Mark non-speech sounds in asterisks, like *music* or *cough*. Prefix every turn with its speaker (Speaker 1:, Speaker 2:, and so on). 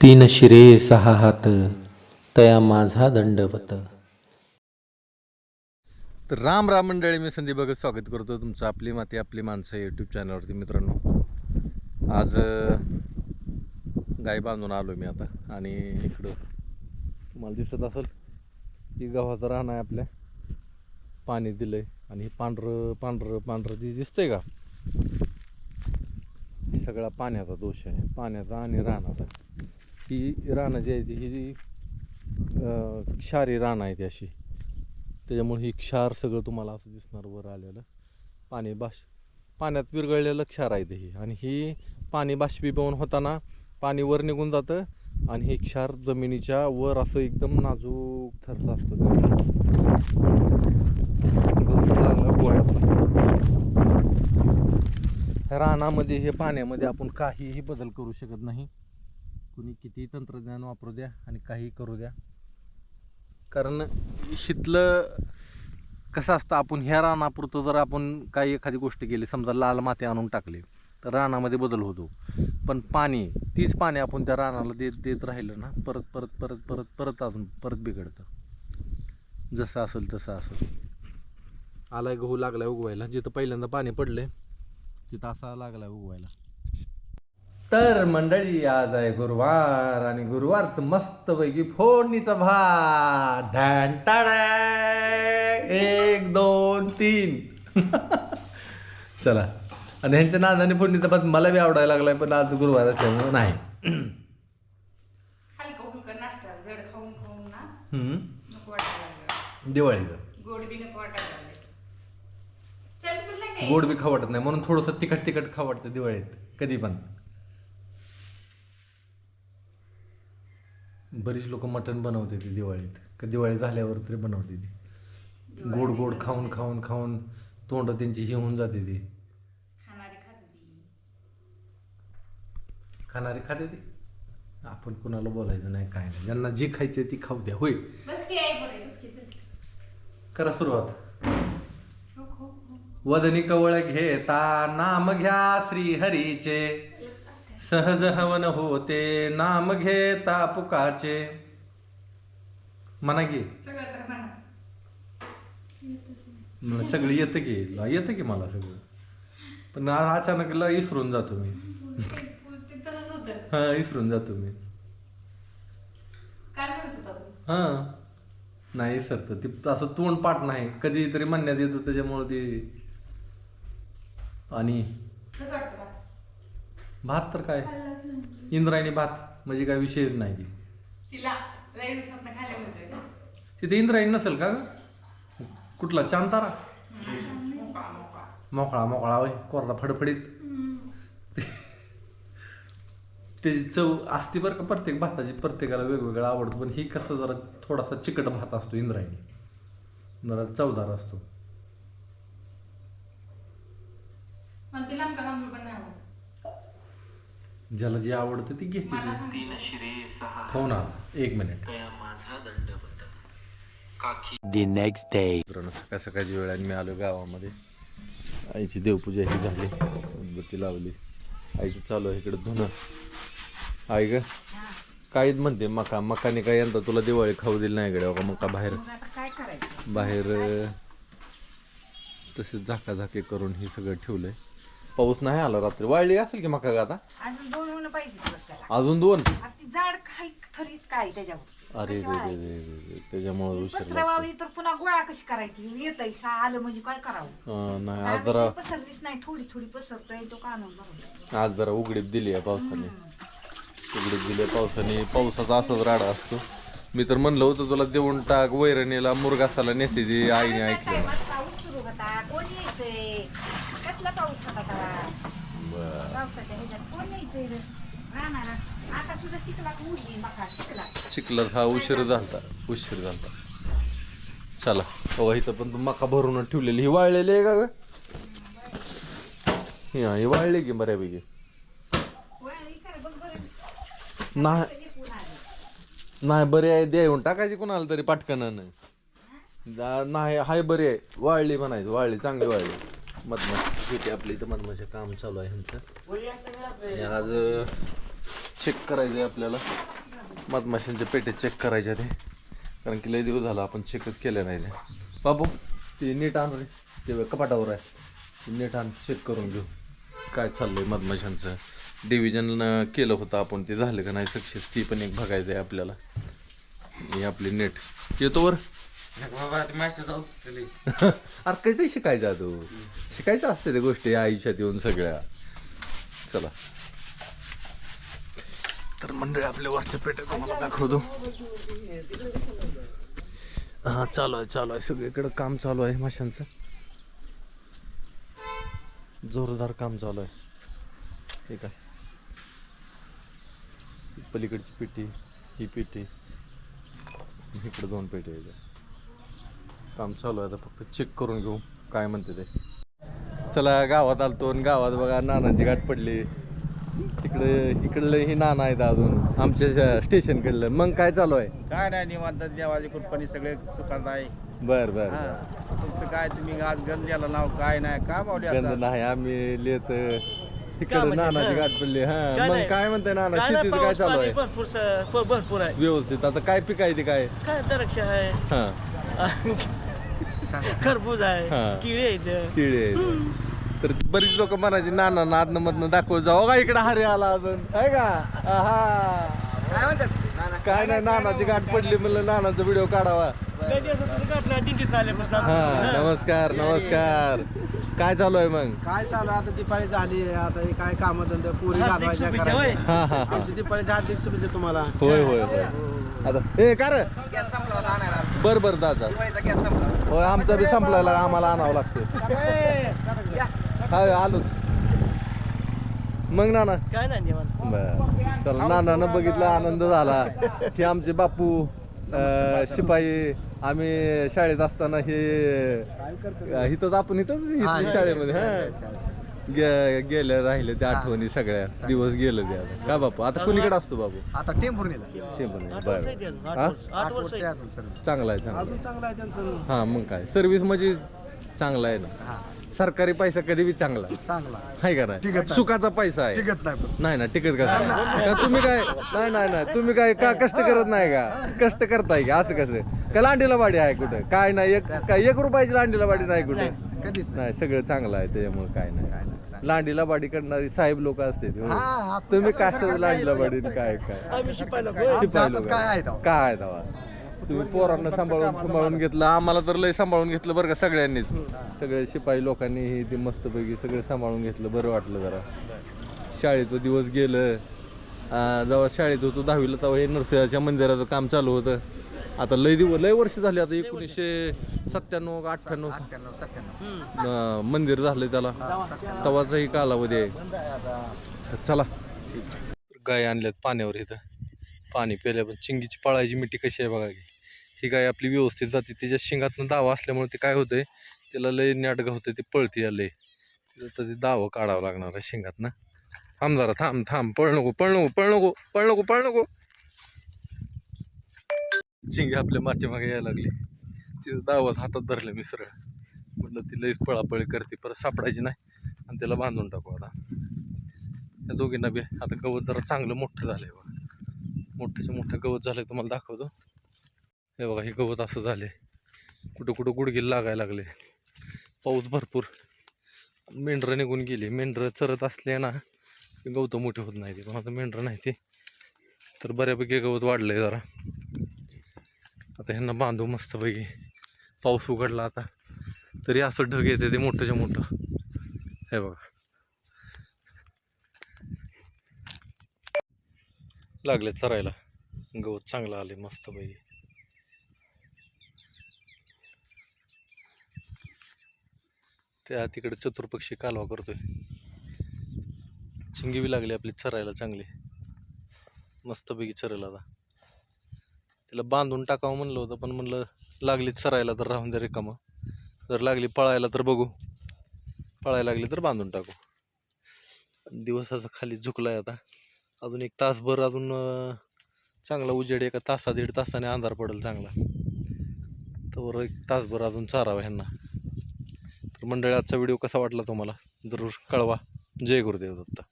Speaker 1: तीन शिरे सहा हात तया माझा दंडवत.
Speaker 2: तर राम राम मंडळी मी संदीप भगत स्वागत करतो तुमचं आपली माती आपली माणसं यूट्यूब चॅनलवरती मित्रांनो. आज गाय बांधून आलो मी आता आणि इकडं तुम्हाला दिसत असेल की गव्हाचं राहणं आहे आपल्या. पाणी दिलंय आणि हे पांढरं पांढरं पांढरं जे दिसतंय का? हे सगळा पाण्याचा दोष आहे. पाण्याचा आणि राहण्याचा ही रानं जी आहे ती ही क्षारी रानं आहे ती अशी. त्याच्यामुळे ही क्षार सगळं तुम्हाला असं दिसणार वर आलेलं. पाणी बाष पाण्यात विरघळलेलं क्षार आहे ते ही. आणि ही पाणी बाष्पीभवन होताना पाणी वर निघून जातं आणि हे क्षार जमिनीच्या वर असं एकदम नाजूक थरचं असतं. ह्या रानामध्ये हे पाण्यामध्ये आपण काहीही बदल करू शकत नाही. कुणी किती तंत्रज्ञान वापरू द्या आणि काही करू द्या. कारण शीतलं कसं असतं आपण ह्या रानापुरतं जर आपण काही एखादी गोष्ट केली समजा लाल माती आणून टाकली तर रानामध्ये बदल होतो. पण पाणी तीच पाणी आपण त्या रानाला देत देत राहिलं ना परत परत परत परत परत अजून परत बिघडतं. जसं असेल तसं असेल. आलाय गहू लागलाय उगवायला. जिथं पहिल्यांदा पाणी पडले तिथं असा लागलाय उगवायला. तर मंडळी आज आहे गुरुवार आणि गुरुवारचं मस्त पैकी फोडणीचा भात. ढॅन एक दोन तीन. *laughs* चला. आणि ह्यांच्या नादाने फोडणीचा भात मला बी आवडायला लागलाय पण आज गुरुवार असल्यामुळे नाही. दिवाळीचं.
Speaker 3: गोड बी नको वाटायला लागले. चल तुला काय?
Speaker 2: गोड बी खाऊ वाटत नाही म्हणून थोडंसं तिखट तिखट खाऊ वाटतं दिवाळीत. कधी पण. बरीच लोक मटण बनवते ती दिवाळीत. का दिवाळी झाल्यावर तरी बनवते ती. गोड गोड खाऊन खाऊन खाऊन तोंड त्यांची ही होऊन जाते ती.
Speaker 3: खाणारी खाती
Speaker 2: ती. आपण कुणाला बोलायचं नाही काय नाही. ज्यांना जे खायचे ती खाऊ द्या. होय. करा सुरुवात.
Speaker 3: हो हो हो.
Speaker 2: वदनी कवळ घेता नाम घ्या श्री हरीचे सहज हवन होते नाम घेता पुकाचे म्हणा की.
Speaker 3: सगळं
Speaker 2: मला येतं की ला- येतं की मला सगळं. पण अचानक ला इसरून जातो मी. हा इसरून जातो मी. हा. नाही सर तर ते असं तोंड पाठ नाही. कधीतरी म्हणण्यात येतं त्याच्यामुळं ते आणि? भात तर काय? इंद्रायणी भात म्हणजे काय विषयच नाही. की
Speaker 3: तिला लय दिवसात खायला मिळतोय ना
Speaker 2: तिथे इंद्रायणी नसेल का ग? कुठला? चांतारा?
Speaker 3: मोकळा मोकळा
Speaker 2: मोकळा मोकळा होय. कोरडा फडफडीत. त्याची चव असते बरं का प्रत्येक भाताची. प्रत्येकाला वेगवेगळं आवडतं. पण ही कसं जरा थोडासा चिकट भात असतो इंद्रायणी. जरा चवदार असतो
Speaker 3: मला ती लांब का लांब पण नाही आवडत
Speaker 2: ज्याला जे आवडतं ती घेते ती. फोन आला एक मिनिट.
Speaker 1: The next day.
Speaker 2: मित्रांनो सकाळ सकाळची वेळ आहे मी आलो गावामध्ये. आईची देवपूजा ही झाली. उदबत्ती लावली. आईचं चालू आहे इकडे धुणं. आई ग काहीच म्हणते मका मकाने काय यंदा तुला दिवाळी खाऊ दिली नाही इकडे बघा मका बाहेर.
Speaker 3: मग आता काय करायचं?
Speaker 2: बाहेर अं, तसे झाकाझाके करून हे सगळं ठेवलंय. पाऊस नाही आला रात्री. वाळली असेल की मका का आता?
Speaker 3: अजून पाहिजे दिवस त्याला.
Speaker 2: अजून दोन?
Speaker 3: आता ती जाड थरीच काय त्याच्यावर?
Speaker 2: अरे रे रे रे रे रे त्याच्यामुळे उशीर लागतो.
Speaker 3: पसरवावी तर पुन्हा गोळा कशी करायची? येतय सा आलं म्हणजे काय करावं?
Speaker 2: अं, नाही आज जरा
Speaker 3: पसरलीच नाही थोडी थोडी पसरतोय तो कानून
Speaker 2: आज जरा उघडीप दिली आहे पावसाने. उघडीप दिली आहे पावसाने. पावसाचा असाच राडा असतो. मी तर म्हणलं होतं तुला देऊन टाक वैरणीला मुरगासाला नेते ती आईने ऐकलं. नाही.
Speaker 3: पाऊस सुरू होता. कोण यायचंय? कसला पाऊस होता तेव्हा?
Speaker 2: बरं.
Speaker 3: पावसाच्या ह्याच्यात कोण यायचंय रे? राहणार. आता सुद्धा चिखलात उडली मका चिखलात.
Speaker 2: चिखलात हा उशीर झालता उशीर झालता. चला हो इथं पण तू मका भरून ठेवलेली. ही वाळलेली आहे का ग? ही हा, ही वाळली की बऱ्यापैकी.
Speaker 3: वळली का रे? बघ बरं.
Speaker 2: नाही.
Speaker 3: एकूण आली.
Speaker 2: नाही बरे आहे देऊन टाकायची कोणाला तरी पाटकनानं जा- नाही हाय बरी आहे. वाळली म्हणायचं वाळली चांगली वाळली. मधमाशी भेटी आपली इथं मधमाशा काम चालू आहे ह्यांचं. आणि आज चेक करायचं आहे आपल्याला. मधमाशांच्या पेट्या चेक करायच्या ते कारण की लय दिवस झाला आपण चेकच केले नाही ते. बाबू ते नीट आण रे. ते कपाटावर आहे. नीट आण चेक करून घेऊ. काय चाललंय मधमाशांचं? डिव्हिजन केलं होतं आपण ते झालं का नाही सक्सेस? ती पण एक बघायचं आहे आपल्याला. हे आपली नेट येतो वर. *laughs* अरे काही शिकायचं तू शिकायचं असते त्या गोष्टी आयुष्यात येऊन सगळ्या. चला. तर मंडळी आपल्या वरच्या पेट्या तुम्हाला दाखवतो. हा चालू आहे चालू आहे. सगळीकडे काम चालू आहे माशांचं. जोरदार काम चालू आहे. ठीक आहे पलीकडची पेटी ही पेटी. इकडे दोन पेटी आहे. काम चालू आहे आता फक्त चेक करून घेऊ काय म्हणते ते. चला गावात आलतो आणि गावात बघा नानांची गाठ पडली. तिकडे इकडलं ही नाना आहेत अजून आमच्या स्टेशन कडलं मग काय चालू आहे?
Speaker 4: काय नाही निवांत देवाची कृपणी सगळे सुखात आहे.
Speaker 2: बर बर
Speaker 4: हा. तुमचं काय तुम्ही आज गंजाला नाव काय नाही काय मावली
Speaker 2: गंध
Speaker 4: आता
Speaker 2: नाही आम्ही लिहित इकडे
Speaker 5: म्हणजे,
Speaker 2: नानाची
Speaker 5: हा.
Speaker 2: गाठ पडली हा.
Speaker 5: काय
Speaker 2: मग. काय म्हणते नाना शेतीचं काय चालू
Speaker 5: पाणी
Speaker 2: आहे
Speaker 5: भरपूर भरपूर आहे.
Speaker 2: व्यवस्थित. आता काय पिकायते काय?
Speaker 5: काय द्राक्ष आहे?
Speaker 2: हा.
Speaker 5: खरबूज
Speaker 2: हा.
Speaker 5: आहे किळे आहेत
Speaker 2: किडे आहेत. तर बरीच लोक म्हणायची नाना नादनं मधनं दाखव जाऊ का इकडे हरे आला अजून? आहे का? आहा. काय नाही नानाची गाठ पडली म्हणलं नानाचा व्हिडिओ काढावा.
Speaker 5: लय दिवसापासून घातला दिंडीत आल्यापासून
Speaker 2: हा नमस्कार नमस्कार. काय चालू आहे मग?
Speaker 6: काय चालू आहे? आता दिपाळी झाली आहे. आता हे काय काम धंदा पुरी
Speaker 5: हार्दिक
Speaker 6: घालवायच्या
Speaker 5: शुभेच्छा होय.
Speaker 6: करायच्या.
Speaker 2: हा हा हा.
Speaker 6: आमची दिपाळीची हार्दिक शुभेच्छा तुम्हाला.
Speaker 2: होय होय होय. आता हे का रे? बर बर दादा होय आमचा बी संपलायला आम्हाला आणावं लागतं हाय आलोच. मग नाना?
Speaker 5: काय नाही निवांत.
Speaker 2: बर. चला नानानं बघितलं आनंद झाला. हे आमचे बापू अं, शिपाई आम्ही शाळेत असताना हे इथंच आपण इथंच इथं शाळेमध्ये हा. गे- गेले राहिले त्या आठवणी सगळ्या. दिवस गेलं ते आता. का बापू? आता कुणीकडे असतो बापू?
Speaker 6: आता
Speaker 2: ते पण
Speaker 5: आठ
Speaker 2: बर हा?
Speaker 5: आठ वर्ष आहे.
Speaker 6: अजून
Speaker 2: चांगला आहे चांगला
Speaker 6: अजून चांगलं आहे त्यांचं.
Speaker 2: हा मग काय? सर्व्हिस म्हणजे चांगला आहे ना.
Speaker 6: हा.
Speaker 2: सरकारी पैसा कधी बी चांगला.
Speaker 6: चांगला.
Speaker 2: आहे का नाही?
Speaker 6: नाही.
Speaker 2: सुखाचा पैसा आहे.
Speaker 6: टिकत नाही पण.
Speaker 2: नाही ना टिकत का का तुम्ही काय नाही नाही नाही. तुम्ही काय का कष्ट करत नाही का? कष्ट करताय का? असं कसं? का लांडीला वाडी आहे कुठं? काय नाही? एक काय एक रुपयाची लांडीला वाडी नाही कुठं?
Speaker 6: कधीच
Speaker 2: नाही. सगळं चांगलं आहे त्याच्यामुळे काय नाही. लांडीला वाडी करणारी साहेब लोक असते ते.
Speaker 6: हा,
Speaker 2: तुम्ही
Speaker 6: काय
Speaker 2: काय लांडीला वाडी काय काय?
Speaker 5: आम्ही शिपायला
Speaker 2: शिपाई
Speaker 6: हातात
Speaker 2: लोक.
Speaker 6: काय तेव्हा?
Speaker 2: तुम्ही पोरांना सांभाळून सांभाळून घेतलं. आम्हाला तर लय सांभाळून घेतलं बरं का सगळ्यांनीच. सगळे शिपाई लोकांनी हे ते मस्तपैकी सगळं सांभाळून घेतलं. बरं वाटलं जरा. शाळेचं दिवस गेलं. जेव्हा शाळेत होतो दहावीला तेव्हा हे नरसिंहाच्या मंदिराचं काम चालू होतं. आता लय दिवस लय वर्ष झाली आता एकोणीसशे सत्त्याण्णव अठ्ठ्याण्णव
Speaker 6: सत्त्याण्णव
Speaker 2: अं, मंदिर झालंय त्याला. तवाचाही कालावधी आहे. चला. गाय आणल्यात पाण्यावर इथं. पाणी प्यायल्या पण चिंगीची पाळायची मिठी कशी आहे बघा की. ही गाय आपली व्यवस्थित जाते. तिच्या शिंगातनं दावा असल्यामुळे ते काय होतंय तिला लय नाटकं होतं ते पळते लय. तिला तर ते दावं काढावं लागणार आहे शिंगातनं. थांब जरा थांब थांब. पळ नको पळ नको पळ नको पळ नको पळ नको. चिंगे आपल्या माठीमागे यायला लागली. तिचं दावत हातात धरलं मिसळ म्हटलं ती लईच पळापळी करते परत सापडायची नाही आणि त्याला बांधून टाकू आता. त्या दोघींना बी आता गवत जरा चांगलं मोठं झालंय बघा. मोठंच्या मोठं गवत झालं तुम्हाला दाखवतो. हे बघा हे गवत असं झाले कुठं कुठं गुडघीला लागायला लागले. पाऊस भरपूर. मेंढरं निघून गेली. मेंढरं चरत असले ना की गवतं मोठे होत नाही ते. पण आता मेंढरं नाही ते. तर बऱ्यापैकी गवत वाढलंय जरा. आता ह्यांना बांधू मस्तपैकी पाऊस उघडला आता. तरी असं ढग येते ते मोठंच्या मोठं. हे बघा. लागले चरायला. गवत चांगलं आले मस्तपैकी. त्या तिकडे चतुर्पक्षी कालवा करतोय. चिंगी बी लागली आपली चरायला चांगली. मस्तपैकी चरेल आता. तिला बांधून टाकावं म्हणलं होतं पण म्हणलं लागली चरायला तर राहून द्या रिकामं. जर लागली पळायला तर बघू. पळायला लागली तर बांधून टाकू. दिवसाचा खाली झुकलाय आता. अजून एक तासभर अजून चांगला उजेड एका तासा दीड तासाने अंधार पडेल चांगला. तर एक तासभर अजून चारावं ह्यांना. तर मंडळी आजचा व्हिडिओ कसा वाटला तुम्हाला? जरूर कळवा. जय गुरुदेव दत्ता.